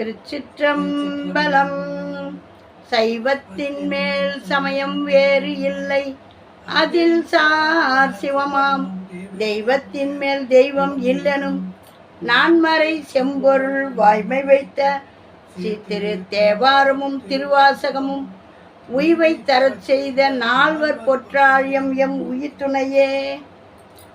திருச்சிற்றம்பலம். சைவத்தின் மேல் சமயம் வேறு இல்லை. அதில் சார் சிவமாம். தெய்வத்தின் மேல் தெய்வம் இல்லனும் நான்மறை செம்பொருள் வாய்மை வைத்த ஸ்ரீ திரு தேவாரமும் திருவாசகமும் உய்வை தரச் செய்த நால்வர் பொற்றாழியம் எம் உயிர் துணையே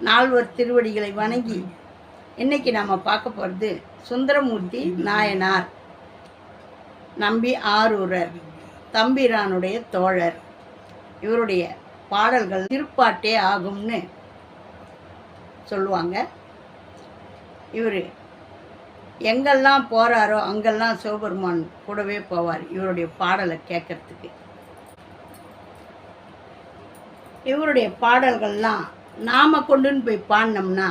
நால்வர் திருவடிகளை வணங்கி இன்னைக்கு நம்ம பார்க்க போகிறது சுந்தரமூர்த்தி நாயனார். நம்பி ஆரூரர் தம்பிரானுடைய தோழர். இவருடைய பாடல்கள் திருப்பாட்டே ஆகும்னு சொல்லுவாங்க. இவர் எங்கெல்லாம் போகிறாரோ அங்கெல்லாம் சிவபெருமான் கூடவே போவார் இவருடைய பாடலை கேட்கறதுக்கு. இவருடைய பாடல்கள்லாம் நாம கொண்டுன்னு போய் பாடினோம்னா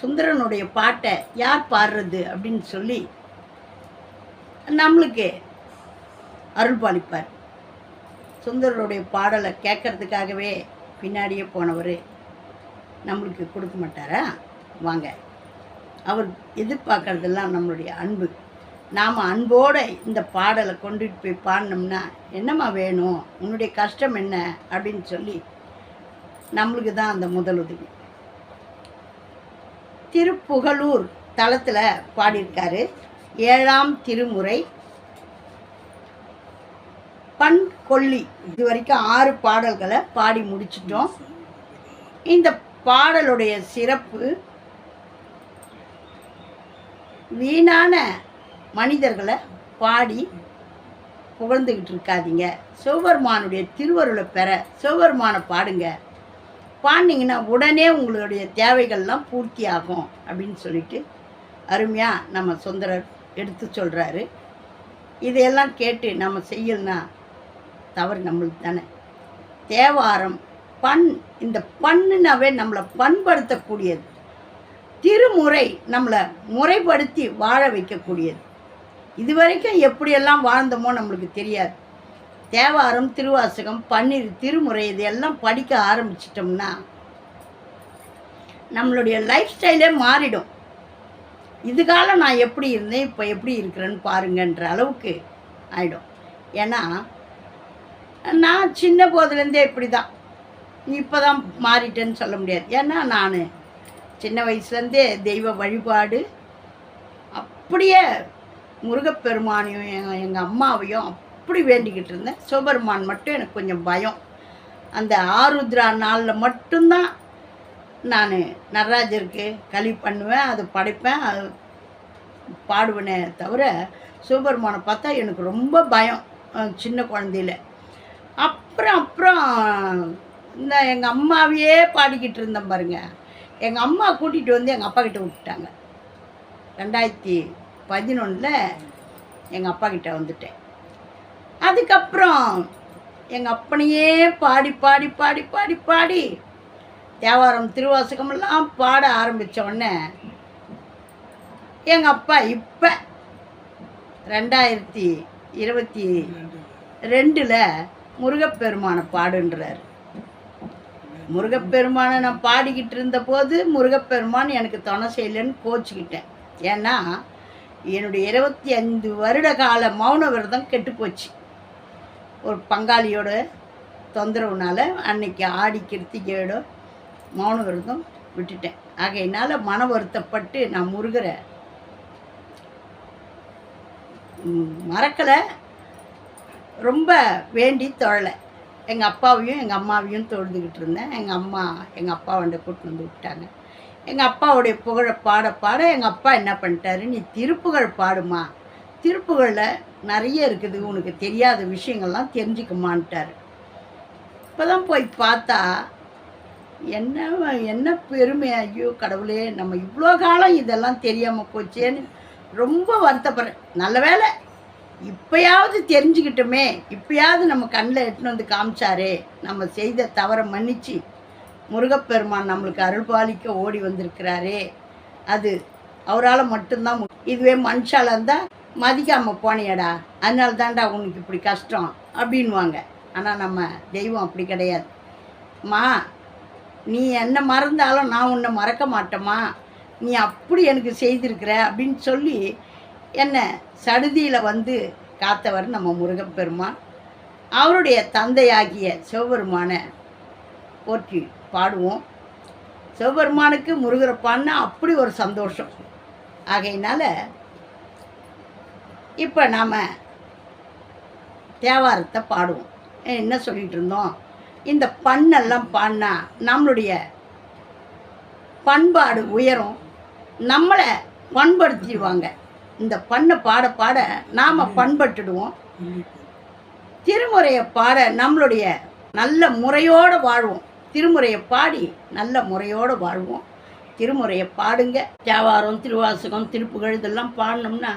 சுந்தரனுடைய பாட்டை யார் பாடுறது அப்படின்னு சொல்லி நம்மளுக்கு அருள் பாலிப்பார் சுந்தரருடைய பாடலை கேட்கறதுக்காகவே பின்னாடியே போனவர் நம்மளுக்கு கொடுக்க மாட்டாரா? வாங்க. அவர் எதிர்பார்க்கறதெல்லாம் நம்மளுடைய அன்பு. நாம் அன்போடு இந்த பாடலை கொண்டுட்டு போய் பாடினோம்னா என்னம்மா வேணும்? உன்னுடைய கஷ்டம் என்ன? அப்படின்னு சொல்லி நம்மளுக்கு தான் அந்த முதலுதவி. திருப்புகலூர் தளத்தில் பாடியிருக்காரு. ஏழாம் திருமுறை. பண் கொல்லி இது வரைக்கும் ஆறு பாடல்களை பாடி முடிச்சிட்டோம். இந்த பாடலுடைய சிறப்பு வீணான மனிதர்களை பாடி புகழ்ந்துக்கிட்டு இருக்காதீங்க. சிவபெருமானுடைய திருவருளை பெற சிவபெருமானை பாடுங்க. பாண்டிங்கன்னா உடனே உங்களுடைய தேவைகள்லாம் பூர்த்தி ஆகும் அப்படின்னு சொல்லிட்டு அருமையாக நம்ம சுந்தரர் எடுத்து சொல்கிறாரு இதையெல்லாம் கேட்டு நம்ம செய்யலனா தவறு நம்மளுக்கு தானே. தேவாரம் பண் இந்த பண்ணுனாவே நம்மளை பண்படுத்தக்கூடியது. திருமுறை நம்மளை முறைப்படுத்தி வாழ வைக்கக்கூடியது. இது வரைக்கும் எப்படியெல்லாம் வாழ்ந்தோமோ நம்மளுக்கு தெரியாது. தேவாரம் திருவாசகம் பன்னீர் திருமுறை இதெல்லாம் படிக்க ஆரம்பிச்சிட்டோம்னா நம்மளுடைய லைஃப் ஸ்டைலே மாறிடும். இது காலம் நான் எப்படி இருந்தேன் இப்போ எப்படி இருக்கிறேன்னு பாருங்கன்ற அளவுக்கு ஆகிடும் ஏன்னா நான் சின்ன போதுலேருந்தே இப்படி தான் இப்போ தான் மாறிட்டேன்னு சொல்ல முடியாது. ஏன்னா நான் சின்ன வயசுலேருந்தே தெய்வ வழிபாடு அப்படியே முருகப்பெருமானையும் எங்கள் எங்கள் அம்மாவையும் அப்படி வேண்டிக்கிட்டு இருந்தேன். சிவபெருமான் மட்டும் எனக்கு கொஞ்சம் பயம். அந்த ஆருத்ரா நாளில் மட்டும்தான் நான் நடராஜருக்கு களி பண்ணுவேன் அது படைப்பேன் அது பாடுவேனே தவிர சிவபெருமானை பார்த்தா எனக்கு ரொம்ப பயம் சின்ன குழந்தையில. அப்புறம் அப்புறம் இந்த எங்கள் அம்மாவையே பாடிக்கிட்டு இருந்தேன் பாருங்க. எங்கள் அம்மா கூட்டிகிட்டு வந்து எங்கள் அப்பா கிட்ட விட்டுட்டாங்க. ரெண்டாயிரத்தி பதினொன்றில் எங்கள் அப்பா கிட்ட வந்துட்டேன். அதுக்கப்புறம் எங்கள் அப்பனையே பாடி பாடி பாடி பாடி பாடி தேவாரம் திருவாசகமெல்லாம் பாட ஆரம்பித்த உடனே எங்கள் அப்பா இப்போ ரெண்டாயிரத்தி இருபத்தி ரெண்டில் முருகப்பெருமானை பாடுன்றார். முருகப்பெருமானை நான் பாடிக்கிட்டு இருந்தபோது முருகப்பெருமான் எனக்கு துணை செய்யலைன்னு கோச்சிக்கிட்டேன். ஏன்னா என்னுடைய இருபத்தி ஐந்து வருட கால மௌன விரதம் கெட்டுப்போச்சு ஒரு பங்காளியோட தொந்தரவுனால அன்னைக்கு ஆடி கிருத்திகையோட மௌன விரதம் விட்டுட்டேன். ஆகையினால் மன வருத்தப்பட்டு நான் முருகரை மறக்கலை. ரொம்ப வேண்டி தொழலை. எங்கள் அப்பாவையும் எங்கள் அம்மாவையும் தொழுதுகிட்டு இருந்தேன். எங்கள் அம்மா எங்கள் அப்பா வந்து வந்து விட்டாங்க. எங்கள் அப்பாவுடைய புகழை பாட பாட எங்கள் அப்பா என்ன பண்ணிட்டாரு? நீ திருப்புகழ் பாடுமா. திருப்புகளில் நிறைய இருக்குது. உனக்கு தெரியாத விஷயங்கள்லாம் தெரிஞ்சுக்குமான்ட்டார். இப்போ தான் போய் பார்த்தா என்ன என்ன பெருமை ஐயோ கடவுளே நம்ம இவ்வளோ காலம் இதெல்லாம் தெரியாமல் போச்சேன்னு ரொம்ப வருத்தப்படுறேன். நல்ல வேலை இப்பயாவது தெரிஞ்சுக்கிட்டோமே இப்பயாவது நம்ம கண்ணில் எட்டுன்னு வந்து காமிச்சாரே நம்ம செய்த தவறை மன்னிச்சு முருகப்பெருமான் நம்மளுக்கு அருள்பாலிக்க ஓடி வந்திருக்கிறாரே அது அவரால் மட்டும்தான் இதுவே மனுஷால இருந்தால் மதிக்காமல் போனியடா. அதனால தான்டா உனக்கு இப்படி கஷ்டம் அப்படின்வாங்க ஆனால் நம்ம தெய்வம் அப்படி கிடையாது. மா நீ என்ன மறந்தாலும் நான் உன்னை மறக்க மாட்டேம்மா. நீ அப்படி எனக்கு செய்திருக்கிற அப்படின்னு சொல்லி என்ன சடுதியில் வந்து காத்தவர் நம்ம முருகப்பெருமான் அவருடைய தந்தையாகிய சிவபெருமானை போற்றி பாடுவோம். சிவபெருமானுக்கு முருகரை அப்படி ஒரு சந்தோஷம். ஆகையினால இப்போ நாம் தேவாரத்தை பாடுவோம். என்ன சொல்லிட்டு இருந்தோம்? இந்த பண்ணெல்லாம் பாடினா நம்மளுடைய பண்பாடு உயரும். நம்மளை பண்படுத்திடுவாங்க இந்த பண்ணை பாட பாட நாம் பண்பட்டுடுவோம். திருமுறையை பாட நம்மளுடைய நல்ல முறையோடு வாழ்வோம். திருமுறையை பாடி நல்ல முறையோடு வாழ்வோம். திருமுறையை பாடுங்க. தேவாரம் திருவாசகம் திருப்புகழ் இதெல்லாம் பாடினோம்னா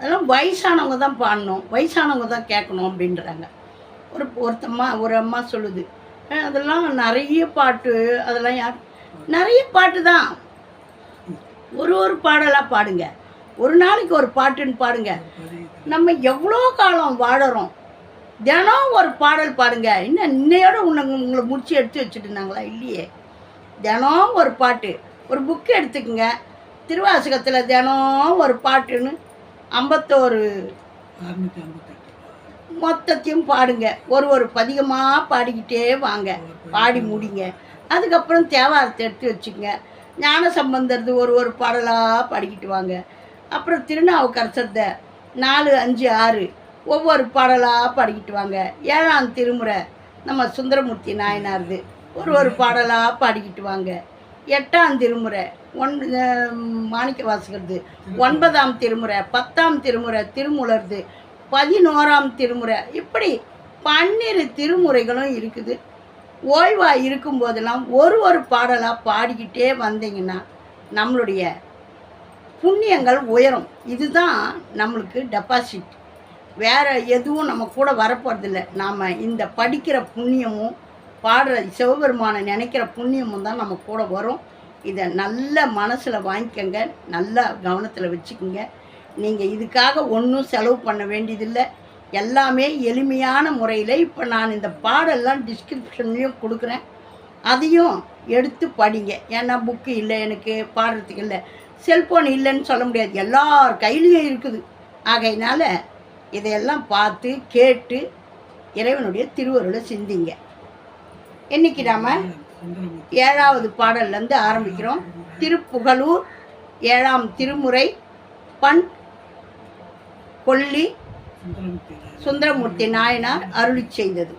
அதெல்லாம் வயசானவங்க தான் பாடணும் வயசானவங்க தான் கேட்கணும் அப்படின்றாங்க. ஒரு ஒருத்தம்மா ஒரு அம்மா சொல்லுது அதெல்லாம் நிறைய பாட்டு அதெல்லாம் யார்? நிறைய பாட்டு தான். ஒரு ஒரு பாடலாக பாடுங்க ஒரு நாளைக்கு ஒரு பாட்டுன்னு பாடுங்க. நம்ம எவ்வளோ காலம் வாழறோம் தினம் ஒரு பாடல் பாடுங்க. இன்னும் இன்னையோட உன்னை உங்களை முடிச்சு எடுத்து வச்சுட்டுருந்தாங்களா? இல்லையே. தினம் ஒரு பாட்டு ஒரு புக்கு எடுத்துக்கோங்க. திருவாசகத்தில் தினம் ஒரு பாட்டுன்னு ஐம்பத்தோரு. மொத்தத்தையும் பாடுங்க. ஒரு ஒரு பதிகமாக பாடிக்கிட்டே வாங்க. பாடி முடிங்க. அதுக்கப்புறம் தேவாரத்தை எடுத்து வச்சுக்கங்க. ஞான சம்பந்தர்து ஒரு ஒரு பாடலாக பாடிக்கிட்டு வாங்க. அப்புறம் திருநாவுக்கரசர்த நாலு அஞ்சு ஆறு ஒவ்வொரு பாடலாக பாடிக்கிட்டு வாங்க. ஏழாம் திருமுறை நம்ம சுந்தரமூர்த்தி நாயனார்து. ஒரு ஒரு பாடலாக பாடிக்கிட்டு வாங்க. எட்டாம் திருமுறை ஒன் மாணிக்க வாசகர்து. ஒன்பதாம் திருமுறை பத்தாம் திருமுறை திருமுலர்து. பதினோராம் திருமுறை இப்படி பன்னிரு திருமுறைகளும் இருக்குது. ஓய்வாக இருக்கும்போதெல்லாம் ஒரு ஒரு பாடலாக பாடிக்கிட்டே வந்தீங்கன்னா நம்மளுடைய புண்ணியங்கள் உயரும். இதுதான் நம்மளுக்கு டெபாசிட் வேறு எதுவும் நம்ம கூட வரப்போகிறதில்ல நாம் இந்த படிக்கிற புண்ணியமும் பாடுற சிவபெருமானை நினைக்கிற புண்ணியமும் தான் நம்ம கூட வரும். இதை நல்ல மனசில் வாங்கிக்கோங்க. நல்லா கவனத்தில் வச்சுக்கோங்க. நீங்கள் இதுக்காக ஒன்றும் செலவு பண்ண வேண்டியதில்லை. எல்லாமே எளிமையான முறையில் இப்போ நான் இந்த பாடெல்லாம் டிஸ்கிரிப்ஷன்லேயும் கொடுக்குறேன். அதையும் எடுத்து படிங்க. ஏன்னா புக்கு இல்லை எனக்கு பாடுறதுக்கு இல்லை. செல்ஃபோன் இல்லைன்னு சொல்ல முடியாது. எல்லார் கையிலையும் இருக்குது. ஆகையினால இதையெல்லாம் பார்த்து கேட்டு இறைவனுடைய திருவருளை சிந்திங்க. இன்னைக்கு நாம் ஏழாவது பாடல்லேருந்து ஆரம்பிக்கிறோம். திருப்புகலூர் ஏழாம் திருமுறை பண் கொல்லி சுந்தரமூர்த்தி நாயனார் அருளி செய்தது.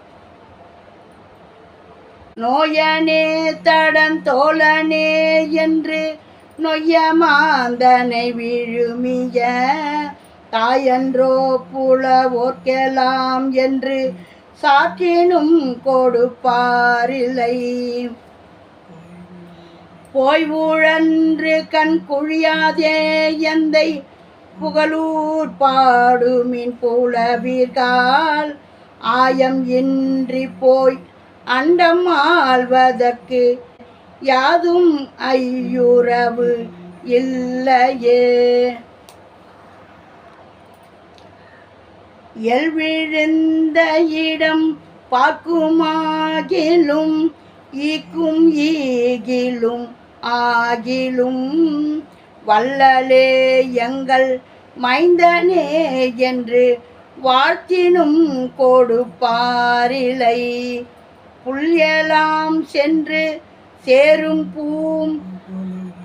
நோயனே தடன் தோழனே என்று நொய்ய மாந்தனை விழுமிய தாயன்றோ புலவோர்க்கலாம் என்று சாற்றினும் கொடுப்பாரில்லை. போய் ஊழன்று கண் குழியாதே எந்தை புகழூர் பாடுமின் புலவீர்கால். ஆயம் இன்றி போய் அண்டம் ஆழ்வதற்கு யாதும் ஐயுறவு இல்லையே. எல்விழுந்த இடம் பார்க்குமாகிலும் ஈக்கும் ஈகிலும் ஆகிலும். வல்லலே எங்கள் மைந்தனே என்று வாழ்த்தினும் கொடுப்பாரிலை. புல்யலாம் சென்று சேரும் பூம்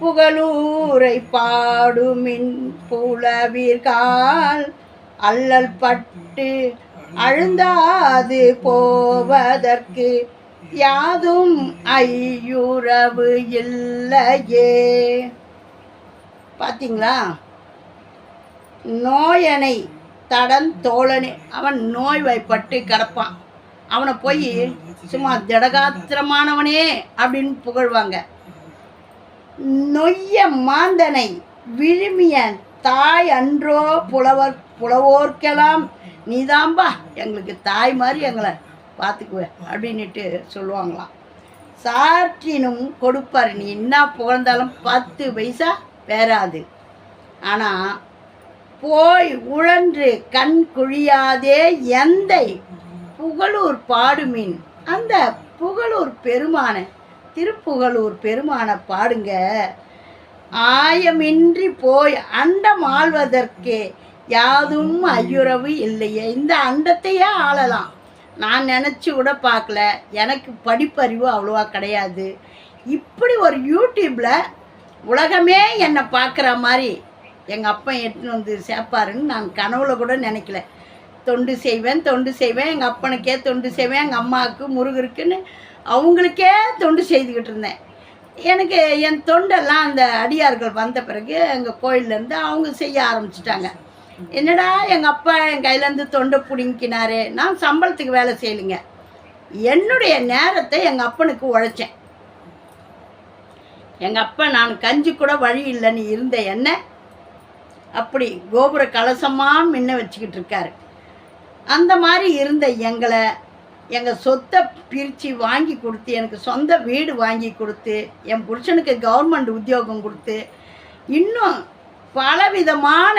புகழூரை பாடுமின் புலவீர்கால். அல்லல் பட்டு அழுந்தாது போவதற்கு யாதும் ஐயுறவு இல்லையே. பார்த்தீங்களா நோயனை தடன் தோழனே. அவன் நோய்வாய்ப்பட்டு கிடப்பான். அவனை போய் சும்மா ஜடகாத்திரமானவனே அப்படின்னு புகழ்வாங்க. நொய்ய மாந்தனை விழுமிய தாய் அன்றோ புலவர் புலவோர்க்கெல்லாம் நீதாம்பா. எங்களுக்கு தாய் மாதிரி எங்களை பார்த்துக்குவ அப்படின்ட்டு சொல்லுவாங்களாம். சாற்றினும் கொடுப்பாரு. நீ என்ன புகழ்ந்தாலும் பத்து பைசா வேறாது ஆனால் போய் உழன்று கண் குழியாதே எந்தை புகழூர் பாடுமின். அந்த புகழூர் பெருமான திருப்புகழூர் பெருமான பாடுங்க. ஆயமின்றி போய் அண்டம் ஆள்வதற்கே யாதும் ஐயுறவு இல்லையே. இந்த அண்டத்தையே ஆளலாம். நான் நினச்சி கூட பார்க்கல. எனக்கு படிப்பறிவு அவ்வளோவா கிடையாது. இப்படி ஒரு யூடியூப்பில் உலகமே என்னை பார்க்குற மாதிரி எங்கள் அப்பா எடுத்துன்னு வந்து சேர்ப்பாருன்னு நான் கனவுல கூட நினைக்கல. தொண்டு செய்வேன் தொண்டு செய்வேன் எங்கள் அப்பனுக்கே தொண்டு செய்வேன் எங்கள் அம்மாவுக்கு முருகருக்குன்னு அவங்களுக்கே தொண்டு செய்துக்கிட்டு இருந்தேன். எனக்கு என் தொண்டெல்லாம் அந்த அடியார்கள் வந்த பிறகு எங்கள் கோயிலேருந்து அவங்க செய்ய ஆரம்பிச்சிட்டாங்க. என்னடா எங்கள் அப்பா என் கையிலேருந்து தொண்டை பிடுங்கினாரு? நான் சம்பளத்துக்கு வேலை செய்யலைங்க. என்னுடைய நேரத்தை எங்கள் அப்பனுக்கு உழைச்சேன். எங்கள் அப்பா நான் கஞ்சி கூட வழி இல்லைன்னு இருந்த என்ன? அப்படி கோபுர கலசமாக முன்ன வச்சுக்கிட்டு இருக்காரு. அந்த மாதிரி இருந்த எங்களை எங்கள் சொத்தை பிரித்து வாங்கி கொடுத்து எனக்கு சொந்த வீடு வாங்கி கொடுத்து என் புருஷனுக்கு கவர்மெண்ட் உத்தியோகம் கொடுத்து இன்னும் பலவிதமான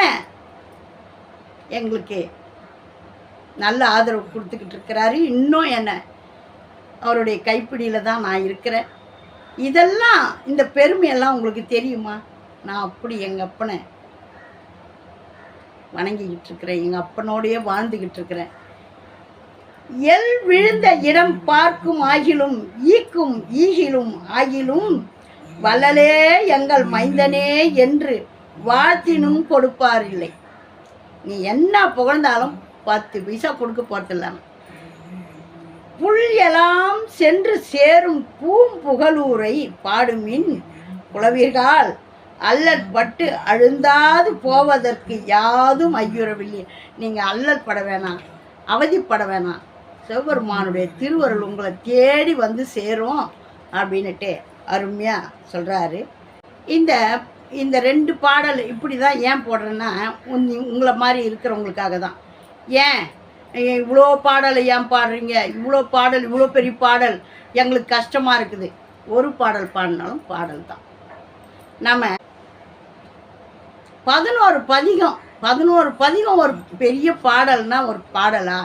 எங்களுக்கு நல்ல ஆதரவு கொடுத்துக்கிட்டு இருக்கிறாரு. இன்னும் என்ன அவருடைய கைப்பிடியில் தான் நான் இருக்கிறேன். இதெல்லாம் இந்த பெருமையெல்லாம் உங்களுக்கு தெரியுமா? நான் அப்படி எங்கள் அப்பனை வணங்கிக்கிட்டு இருக்கிறேன். எங்கள் அப்பனோடையே வாழ்ந்துக்கிட்டு இருக்கிறேன். எல் விழுந்த இடம் பார்க்கும் ஆகிலும் ஈக்கும் ஈகிலும் ஆகிலும் வள்ளலே எங்கள் மைந்தனே என்று வாழ்த்தினும் கொடுப்பார் இல்லை. நீ என்ன புகழ்ந்தாலும் பத்து பைசா கொடுக்க போகிறதில்ல புல் எல்லாம் சென்று சேரும் பூம்புகலூரை பாடுமின் புலவீர்கள் அல்லற் பட்டு அழுந்தாது போவதற்கு யாதும் ஐயுறவில்லை. நீங்கள் அல்லற்பட வேணாம் அவதிப்பட வேணாம். சிவபெருமானுடைய திருவருள் உங்களை தேடி வந்து சேரும் அப்படின்னுட்டு அருமையாக சொல்கிறாரு இந்த இந்த ரெண்டு பாடல் இப்படி தான் ஏன் போடுறேன்னா உங்களை மாதிரி இருக்கிறவங்களுக்காக தான். ஏன்? இவ்வளோ பாடலை ஏன் பாடுறீங்க? இவ்வளோ பாடல் இவ்வளோ பெரிய பாடல். எங்களுக்கு கஷ்டமாக இருக்குது. ஒரு பாடல் பாடினாலும் பாடல் தான். நம்ம பதினோரு பதிகம் பதினோரு பதிகம் ஒரு பெரிய பாடல்னா ஒரு பாடலா?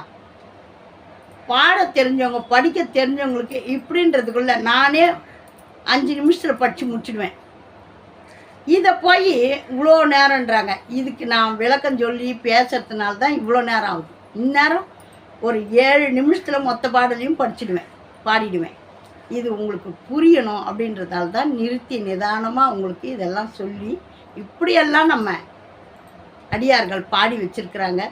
பாட தெரிஞ்சவங்க படிக்க தெரிஞ்சவங்களுக்கு இப்படின்றதுக்குள்ள நானே அஞ்சு நிமிஷத்தில் படித்து முடிச்சிடுவேன். இதை போய் இவ்வளோ நேரம்ன்றாங்க. இதுக்கு நான் விளக்கம் சொல்லி பேசுறதுனால தான் இவ்வளோ நேரம் ஆகுது. இந்நேரம் ஒரு ஏழு நிமிஷத்தில் மொத்த பாடலையும் படிச்சிடுவேன் பாடிடுவேன். இது உங்களுக்கு புரியணும் அப்படின்றதால தான் நிறுத்தி நிதானமாக உங்களுக்கு இதெல்லாம் சொல்லி இப்படியெல்லாம் நம்ம அடியார்கள் பாடி வச்சிருக்கிறாங்க.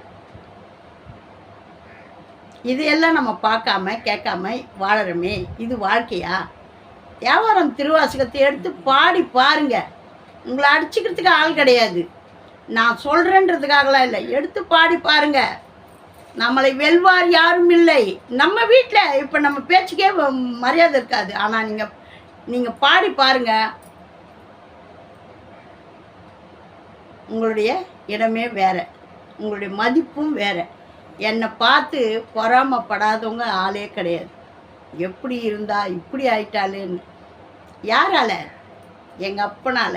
இதையெல்லாம் நம்ம பார்க்காம கேட்காம வாழறோமே இது வாழ்க்கையா? வியாபாரம் திருவாசகத்தை எடுத்து பாடி பாருங்கள் உங்களை அடிச்சுக்கிறதுக்கு ஆள் கிடையாது. நான் சொல்கிறேன்றதுக்காகலாம் இல்லை. எடுத்து பாடி பாருங்க. நம்மளை வெல்வார் யாரும் இல்லை. நம்ம வீட்டில் இப்போ நம்ம பேச்சுக்கே மரியாதை இருக்காது. ஆனால் நீங்கள் நீங்கள் பாடி பாருங்க. உங்களுடைய இடமே வேற. உங்களுடைய மதிப்பும் வேற. என்னை பார்த்து பொறாமப்படாதவங்க ஆளே கிடையாது. எப்படி இருந்தா இப்படி ஆயிட்டாளேன்னு. யாரால? எங்கள் அப்பனால.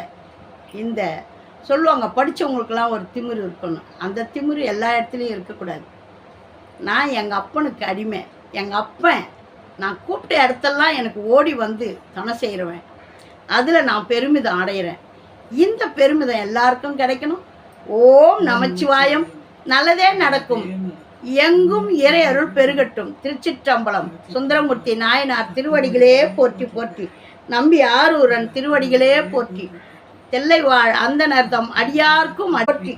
இந்த சொல்லுவாங்க படித்தவங்களுக்கெல்லாம் ஒரு திமிரு இருக்கணும். அந்த திமிரு எல்லா இடத்துலையும் இருக்கக்கூடாது. நான் எங்கள் அப்பனுக்கு அடிமை. எங்கள் அப்பன் நான் கூப்பிட்ட இடத்தெல்லாம் எனக்கு ஓடி வந்து துணை செய்கிறவன் அதில் நான் பெருமிதம் அடையிறேன். இந்த பெருமிதம் எல்லாருக்கும் கிடைக்கணும். ஓம் நமச்சிவாயம். நல்லதே நடக்கும். எங்கும் இறை அருள் பெருகட்டும். திருச்சிற்றம்பலம். சுந்தரமூர்த்தி நாயனார் திருவடிகளே போற்றி போற்றி. நம்பி ஆரூரன் திருவடிகளே போற்றி. தெல்லை வாழ் அந்த நர்த்தம் அடியார்க்கும் போற்றி